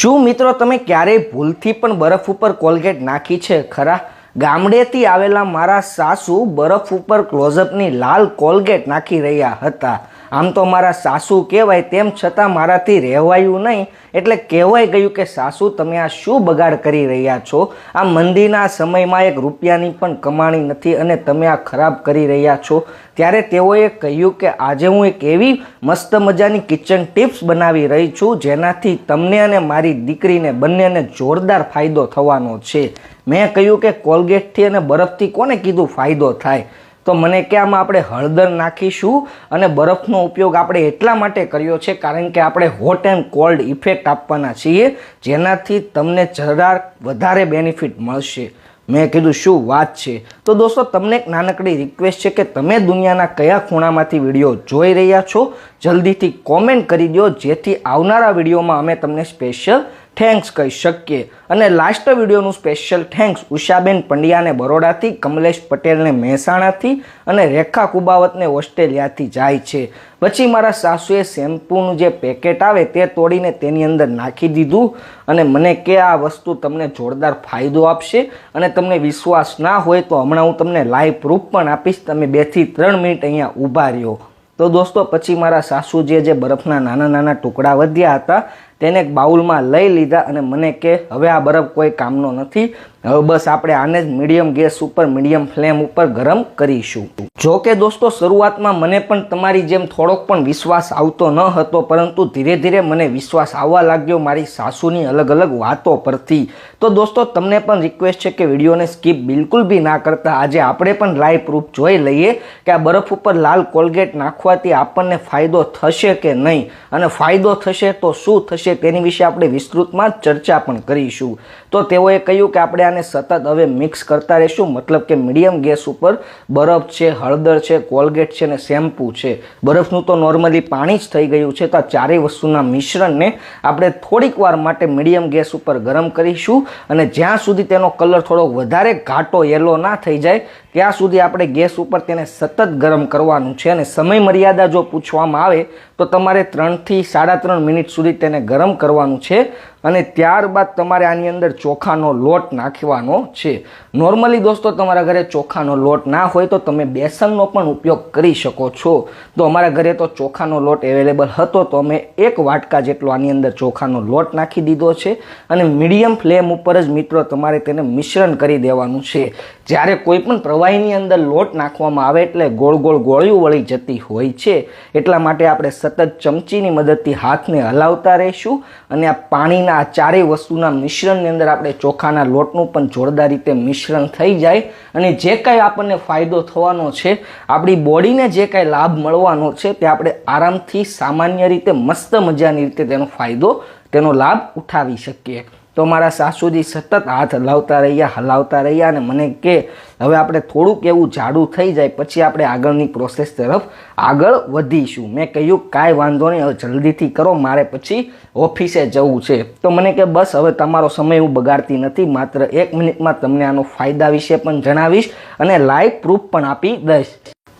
શું મિત્રો તમે ક્યારેય ભૂલથી પણ બરફ ઉપર કોલગેટ નાખી છે? ખરા? ગામડેથી આવેલા મારા સાસુ બરફ ઉપર ક્લોઝઅપની લાલ કોલગેટ નાખી રહ્યા હતા. આમ તો મારા સાસુ કહેવાય તેમ છતાં મારાથી રહેવાયું નહીં. એટલે કહેવાય ગયું કે, સાસુ, તમે આ શું બગાડ કરી રહ્યા છો? આ મંદીના સમયમાં એક રૂપિયાની પણ કમાણી નથી અને તમે આ ખરાબ કરી રહ્યા છો. ત્યારે તેઓએ કહ્યું કે, આજે હું એક એવી મસ્ત મજાની કિચન ટિપ્સ બનાવી રહી છું, જેનાથી તમને અને મારી દીકરીને બંનેને જોરદાર ફાયદો થવાનો છે. મેં કહ્યું કે, કોલગેટથી અને બરફથી કોને કીધું ફાયદો થાય? તો મને કે આમાં આપણે હળદર નાખીશું અને બરફનો ઉપયોગ આપણે એટલા માટે કર્યો છે કારણ કે આપણે હોટ એન્ડ કોલ્ડ ઇફેક્ટ આપવાના છીએ, જેનાથી તમને જરા વધારે બેનિફિટ મળશે. મેં કીધું, શું વાત છે? તો દોસ્તો, તમને એક નાનકડી રિક્વેસ્ટ છે કે તમે દુનિયાના કયા ખૂણામાંથી વીડિયો જોઈ રહ્યા છો? જલ્દીથી કોમેન્ટ કરી દો જેથી આવનારા વિડીયોમાં અમે તમને સ્પેશિયલ થેન્ક્સ કહી શકીએ. અને લાસ્ટ વિડીયોનું સ્પેશિયલ થેન્ક્સ ઉષાબેન પંડ્યાને બરોડાથી, કમલેશ પટેલને મહેસાણાથી અને રેખા કુબાવતને ઓસ્ટ્રેલિયાથી જાય છે. પછી મારા સાસુએ શેમ્પૂનું જે પેકેટ આવે તે તોડીને તેની અંદર નાખી દીધું અને મને કે આ વસ્તુ તમને જોરદાર ફાયદો આપશે અને તમને વિશ્વાસ ના હોય તો હમણાં હું તમને લાઈવ પ્રૂફ પણ આપીશ. તમે બેથી ત્રણ મિનિટ અહીંયા ઊભા રહ્યો. તો દોસ્તો, પછી મારા સાસુ જે બરફના નાના નાના ટુકડા વધ્યા હતા તેને બાઉલમાં લઈ લીધા અને મને કે હવે આ બરફ કોઈ કામનો નથી હવે બસ આપણે આને જ મીડિયમ ગેસ ઉપર, મીડિયમ ફ્લેમ ઉપર ગરમ કરીશું. જો કે દોસ્તો, શરૂઆતમાં મને પણ તમારી જેમ થોડોક પણ વિશ્વાસ આવતો ન હતો, પરંતુ ધીરે ધીરે મને વિશ્વાસ આવવા લાગ્યો મારી સાસુની અલગ અલગ વાતો પરથી. તો દોસ્તો, તમને પણ રિક્વેસ્ટ છે કે વિડીયોને સ્કીપ બિલકુલ બી ના કરતા. આજે આપણે પણ લાઈવ પ્રૂફ જોઈ લઈએ કે આ બરફ ઉપર લાલ કોલગેટ નાખવાથી આપણને ફાયદો થશે કે નહીં. અને ફાયદો થશે તો શું થશે તેની વિશે આપણે વિસ્તૃતમાં ચર્ચા પણ કરીશું. તો તેઓએ કહ્યું કે આપણે આને સતત હવે મિક્સ કરતા રહીશું. મતલબ કે મીડિયમ ગેસ ઉપર બરફ છે, હળદર છે, કોલગેટ છે અને શેમ્પૂ છે. બરફનું તો નોર્મલી પાણી જ થઈ ગયું છે. તો આ ચારેય વસ્તુના મિશ્રણને આપણે થોડીક વાર માટે મીડિયમ ગેસ ઉપર ગરમ કરીશું અને જ્યાં સુધી તેનો કલર થોડો વધારે ઘાટો યલો ના થઈ જાય ત્યાં સુધી આપણે ગેસ ઉપર તેને સતત ગરમ કરવાનું છે અને સમય મર્યાદા જો પૂછવામાં આવે તો તમારે ત્રણથી સાડા ત્રણ મિનિટ સુધી તેને ગરમ કરવાનું છે અને ત્યારબાદ તમારે આની અંદર ચોખાનો લોટ નાખવાનો છે. નોર્મલી દોસ્તો તમારા ઘરે ચોખાનો લોટ ના હોય તો તમે બેસનનો પણ ઉપયોગ કરી શકો છો. તો અમારા ઘરે તો ચોખાનો લોટ અવેલેબલ હતો તો અમે એક વાટકા જેટલો આની અંદર ચોખાનો લોટ નાખી દીધો છે અને મીડિયમ ફ્લેમ ઉપર જ મિત્રો તમારે તેને મિશ્રણ કરી દેવાનું છે. જ્યારે કોઈ પણ પ્રવાહીની અંદર લોટ નાખવામાં આવે એટલે ગોળ ગોળ ગોળીઓ વળી જતી હોય છે. એટલા માટે આપણે સતત ચમચીની મદદથી હાથને હલાવતા રહીશું અને આ પાણીના આ ચારેય વસ્તુના મિશ્રણની અંદર આપણે ચોખાના લોટનું પણ જોરદાર રીતે મિશ્રણ થઈ જાય અને જે કાંઈ આપણને ફાયદો થવાનો છે, આપણી બોડીને જે કાંઈ લાભ મળવાનો છે તે આપણે આરામથી સામાન્ય રીતે મસ્ત મજાની રીતે તેનો ફાયદો, તેનો લાભ ઉઠાવી શકીએ. તો મારા સાસુજી સતત હાથ હલાવતા રહ્યા હલાવતા રહ્યા અને મને કે, હવે આપણે થોડુંક એવું જાડું થઈ જાય, પછી આપણે આગળની પ્રોસેસ તરફ આગળ વધીશું. મેં કહ્યું, કાંઈ વાંધો નહીં, હવે જલ્દીથી કરો, મારે પછી ઓફિસે જવું છે. તો મને કે, બસ, હવે તમારો સમય હું બગાડતી નથી, માત્ર એક મિનિટમાં તમને આનો ફાયદા વિશે પણ જણાવીશ અને લાઈવ પ્રૂફ પણ આપી દઈશ.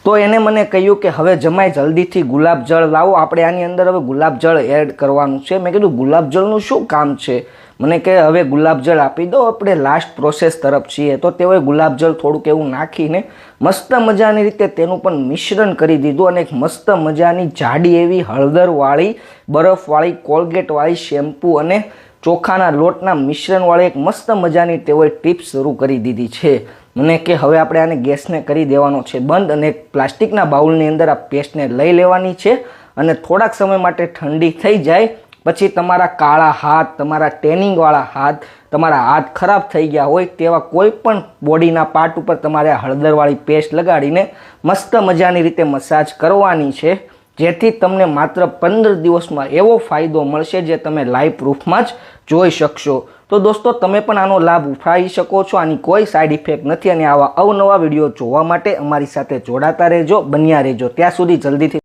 તો એને મને કહ્યું કે હવે જમાય જલ્દીથી ગુલાબ જળ લાવો. આપણે આની અંદર હવે ગુલાબ જળ એડ કરવાનું છે. મેં કીધું, ગુલાબ જળનું શું કામ છે? મને કે, હવે ગુલાબજળ આપી દો. આપણે લાસ્ટ પ્રોસેસ તરફ છીએ. તો તેઓએ ગુલાબજળ થોડુંક એવું નાખીને મસ્ત મજાની રીતે તેનું પણ મિશ્રણ કરી દીધું અને એક મસ્ત મજાની જાડી એવી હળદરવાળી, બરફવાળી, કોલગેટવાળી શેમ્પૂ અને ચોખાના લોટના મિશ્રણવાળી એક મસ્ત મજાની તેઓએ ટિપ્સ શરૂ કરી દીધી છે. મને કે હવે આપણે આને ગેસને કરી દેવાનો છે બંધ અને પ્લાસ્ટિકના બાઉલની અંદર આ પેસ્ટને લઈ લેવાની છે અને થોડાક સમય માટે ઠંડી થઈ જાય, પછી તમારા કાળા હાથ, તમારા ટેનિંગવાળા હાથ, તમારા હાથ ખરાબ થઈ ગયા હોય તેવા કોઈ પણ બોડીના પાર્ટ ઉપર તમારે હળદરવાળી પેસ્ટ લગાડીને મસ્ત મજાની રીતે મસાજ કરવાની છે, જેથી તમને માત્ર પંદર દિવસમાં એવો ફાયદો મળશે જે તમે લાઈવ પ્રૂફમાં જ જોઈ શકશો. તો દોસ્તો, તમે પણ આનો લાભ ઉઠાવી શકો છો. આની કોઈ સાઈડ ઇફેક્ટ નથી. અને આવા અવનવા વીડિયો જોવા માટે અમારી સાથે જોડાતા રહેજો, બન્યા રહેજો. ત્યાં સુધી જલ્દીથી